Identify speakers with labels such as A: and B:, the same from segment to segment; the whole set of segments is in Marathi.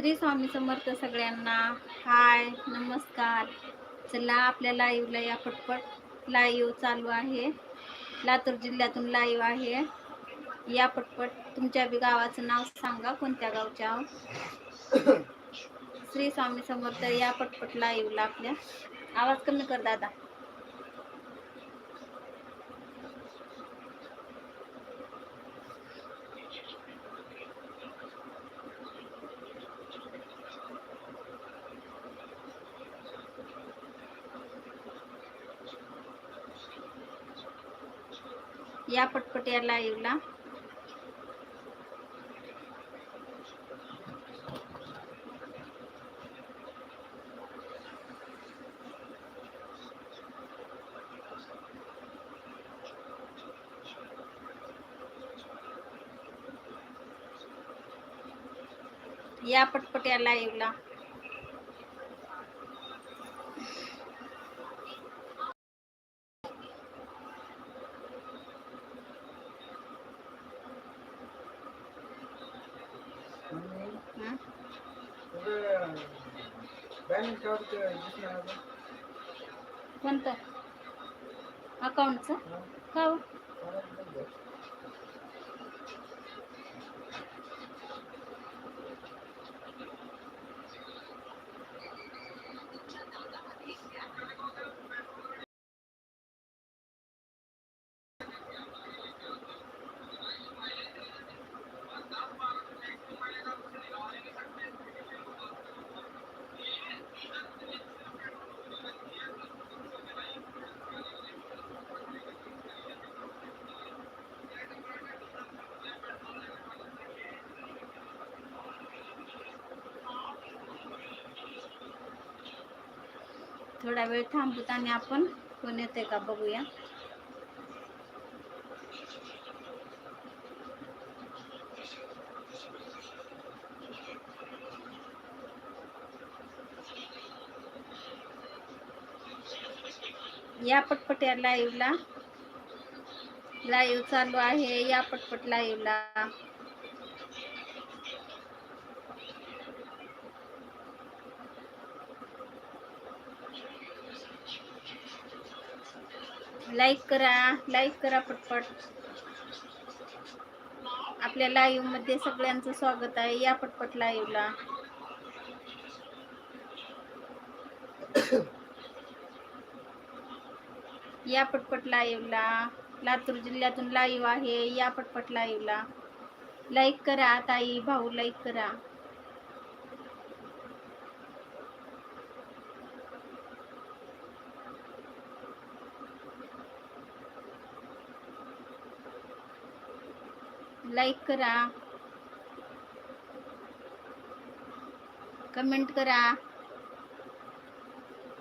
A: श्री स्वामी समर्थ सगळ्यांना. हाय नमस्कार. चला आपल्या लाईव्हला या पटपट. लाईव्ह चालू आहे. लातूर जिल्ह्यातून लाईव्ह आहे. या पटपट तुमच्या बी गावाचं नाव सांगा कोणत्या गावच्या? श्री स्वामी समर्थ या पटपट लाईव्हला आपल्या. आवाज कमी कर दादा. या पटपट या लाईव्हला या पटपट या लाईव्हला कोणतं? अकाउंटचं
B: हा,
A: का थोडा वेळ थांबूत आणि आपण कोण येते का बघूया. या पटपट या लाईव्हला लाईव्ह चालू आहे. या पटपट लाईव्हला लाईक करा लाईक करा पटपट. आपल्या लाईव्हमध्ये सगळ्यांचं स्वागत आहे. या पटपट लाईव्हला या पटपट लाईव्हला लातूर जिल्ह्यातून लाईव्ह आहे. या पटपट लाईव्हला लाईक करा ताई. भाऊ लाईक करा. लाईक करा. कमेंट करा.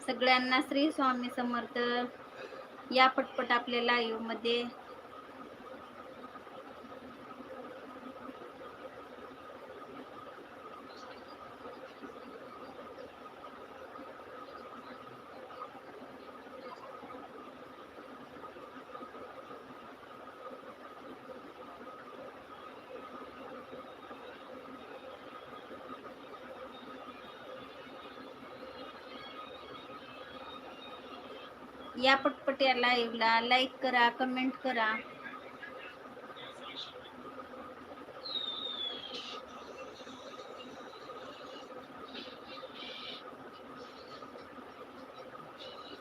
A: सगळ्यांना श्री स्वामी समर्थ. या पटपट आपल्या लाईव्हमध्ये या पटपट या लाईव्हला लाईक करा कमेंट करा.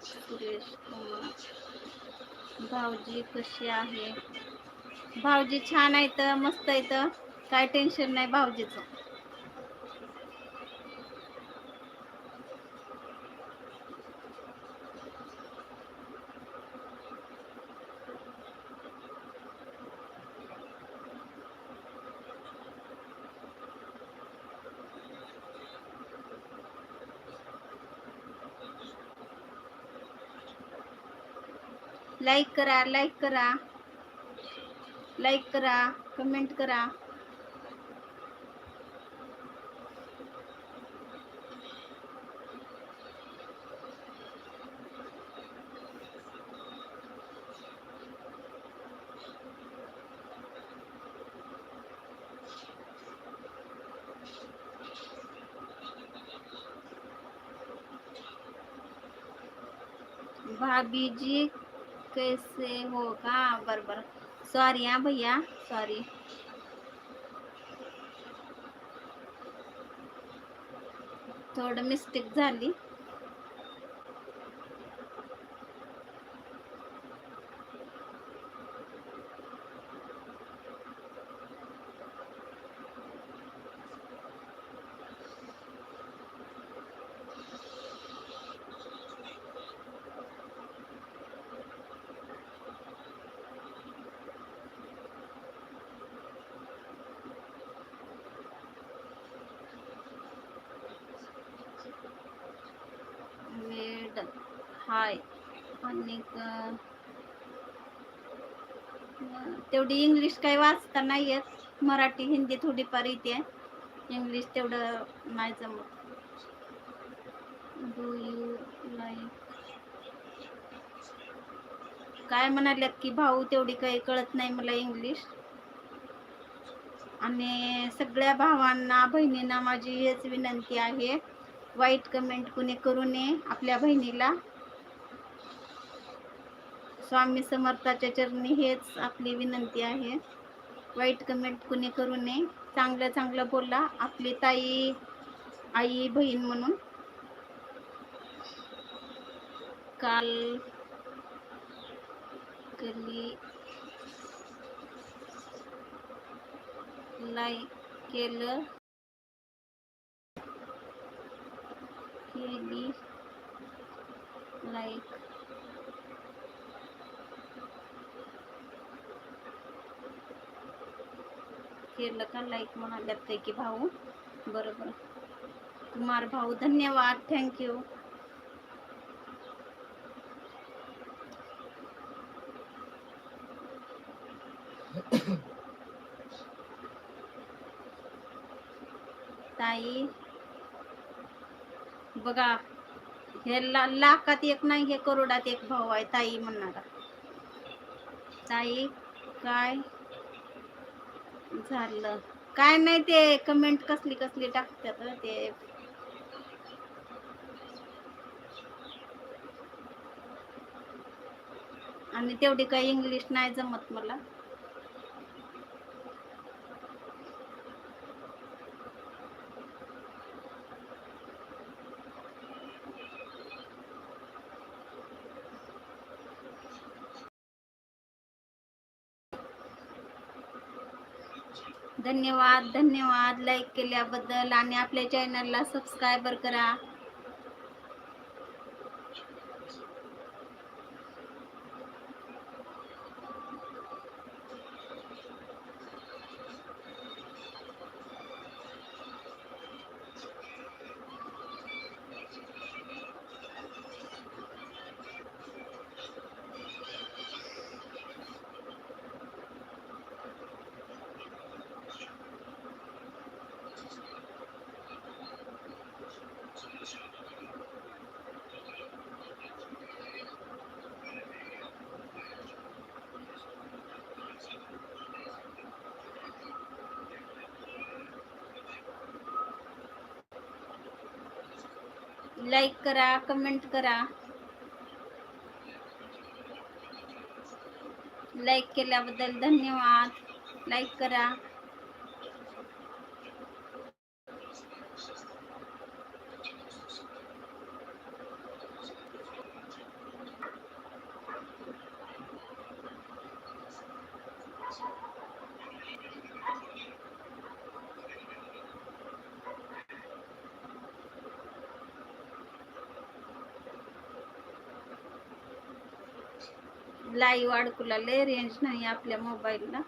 A: सुरेश कुमार. भाऊजी कशी आहे? भाऊजी छान आहेत मस्त आहेत काय टेन्शन नाही भाऊजीचं. लाइक करा लाइक करा. लाइक करा कमेंट करा. भाभी जी कैसे हो का बर बर। सॉरी हाँ भैया सॉरी थोडं मिस्टेक झाली. हाय. आणि तेवढी इंग्लिश काही वाचता नाही येत. मराठी हिंदी थोडीफार येते. इंग्लिश तेवढं नाही जमत. डू यू लाईक काय म्हणाल्यात की भाऊ तेवढी काही कळत नाही मला इंग्लिश आणि सगळ्या भावांना बहिणींना माझी हेच विनंती आहे. वाईट कमेंट कुणी करू नये आपल्या बहिणीला. स्वामी समर्थाच्या चरणी हेच आपली विनंती आहे. वाईट कमेंट कुणी करू नये. चांगलं चांगलं बोला. आपली ताई आई बहीण म्हणून. काल कली लाईक केलं. केली लाईक केलं का लाईक म्हणाल्यात ते की भाऊ. बरोबर. कुमार भाऊ, धन्यवाद. थँक्यू ताई. बघा, हे ला, लाखात एक नाही, हे करोडात एक भाऊ आहे, ताई म्हणणारा. ताई, काय? झालं. काय नाही ते कमेंट कसली कसली टाकतात ते. आणि तेवढी काही इंग्लिश नाही जमत मला. धन्यवाद धन्यवाद. लाईक केल्याबद्दल आणि आपल्या चॅनलला सबस्क्रायबर करा. लाईक करा कमेंट करा. लाईक केल्याबद्दल धन्यवाद. लाईक करा. लाईव्ह अडकुला लय रेंज नाही आपल्या मोबाईलला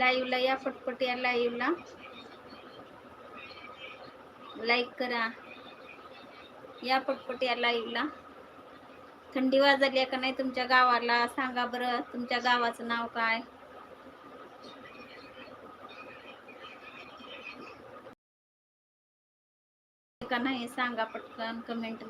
A: लाईव्हला या पटपट या लाईव्हला. लाईक करा. या पटपट या लाईव्हला. थंडी वाजली का नाही तुमच्या गावाला? सांगा बरं तुमच्या गावाचं नाव काय? का नाही? सांगा पटकन कमेंट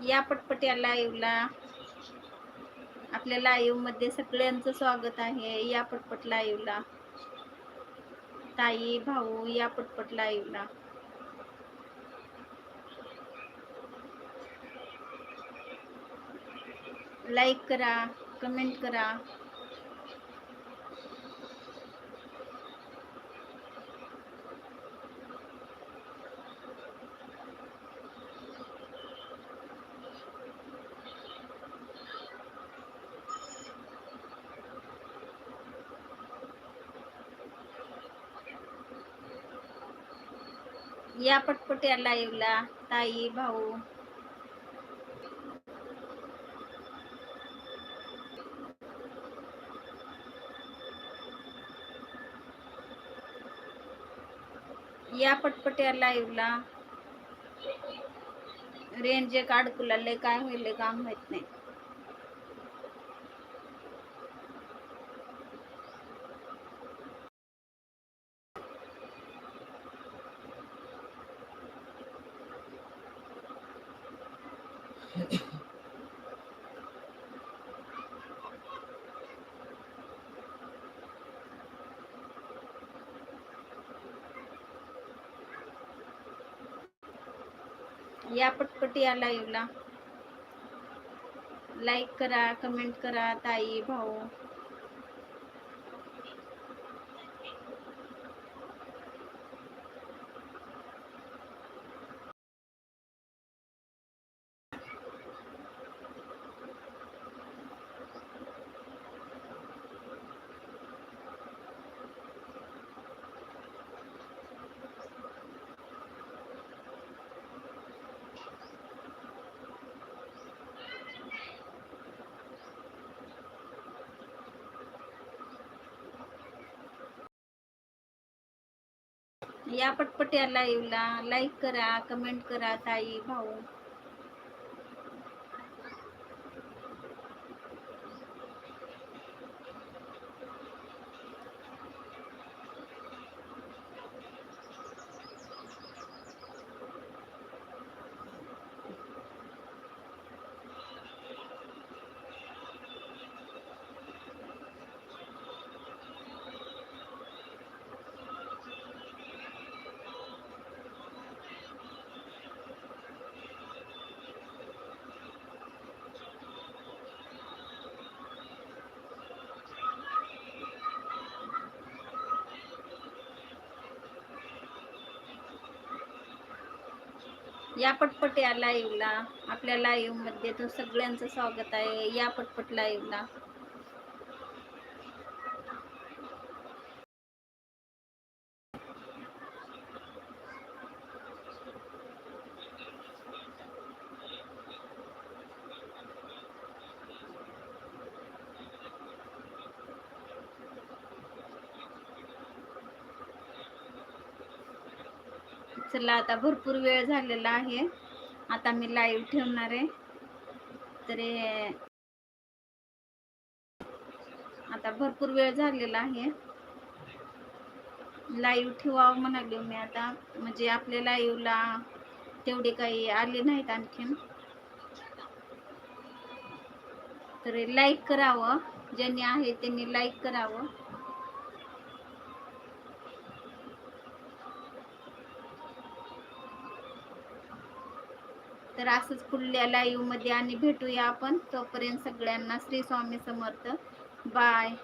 A: या पटपट या लाईव्हला आपल्या लाईव्हमध्ये सगळ्यांचं स्वागत आहे या पटपट लाईव्हला ताई भाऊ या पटपट लाईव्हला लाईक करा कमेंट करा. या पटपट या लाईव्हला ताई, भाऊ. या पटपट या लाईव्हला रेंज एक अडकुलाले काय होईल काम माहित नाही. या पटपटी या लाईव्हला लाईक करा कमेंट करा ताई भाऊ. या पटपट्या लाईव्हला लाईक करा कमेंट करा ताई भाऊ. या पटपट या लाईव्हला आपल्या लाईव्हमध्ये मध्ये तो सगळ्यांचं स्वागत आहे. या पटपट लाईव्हला चला आता भरपूर वेळ झालेला आहे. आता मी लाईव्ह ठेवणार आहे. तरी आता भरपूर वेळ झालेला आहे. लाईव्ह ठेवावं म्हणाले मी आता. म्हणजे आपल्या लाईव्हला तेवढे काही आले नाहीत आणखीन. तर लाईक करावं. ज्यांनी आहे त्यांनी लाईक करावं. तर असंच पुढल्या लाईव्हमध्ये आणि भेटूया आपण. तोपर्यंत सगळ्यांना श्री स्वामी समर्थ. बाय